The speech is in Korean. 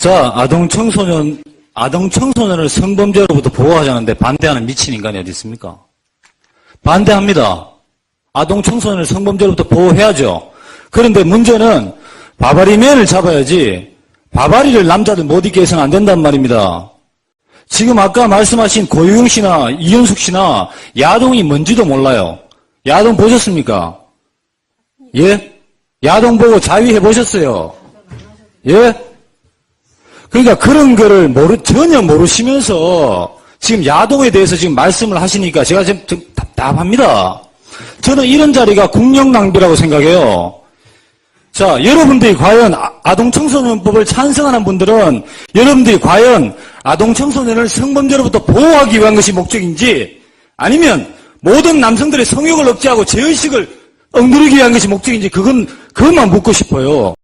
자, 아동 청소년, 아동 청소년을 성범죄로부터 보호하자는데 반대하는 미친 인간이 어디 있습니까? 반대합니다. 아동 청소년을 성범죄로부터 보호해야죠. 그런데 문제는 바바리맨을 잡아야지 바바리를 남자들 못 입게 해서는 안 된단 말입니다. 지금 아까 말씀하신 고유영 씨나 이현숙 씨나 야동이 뭔지도 몰라요. 야동 보셨습니까? 예? 야동 보고 자위해 보셨어요? 예? 그러니까 그런 거를 모르, 전혀 모르시면서 지금 야동에 대해서 지금 말씀을 하시니까 제가 지금 좀 답답합니다. 저는 이런 자리가 국력 낭비라고 생각해요. 자, 여러분들이 과연 아- 아동 청소년법을 찬성하는 분들은 여러분들이 과연 아동 청소년을 성범죄로부터 보호하기 위한 것이 목적인지 아니면 모든 남성들의 성욕을 억제하고 제의식을 억누르기 위한 것이 목적인지 그건 그것만 묻고 싶어요.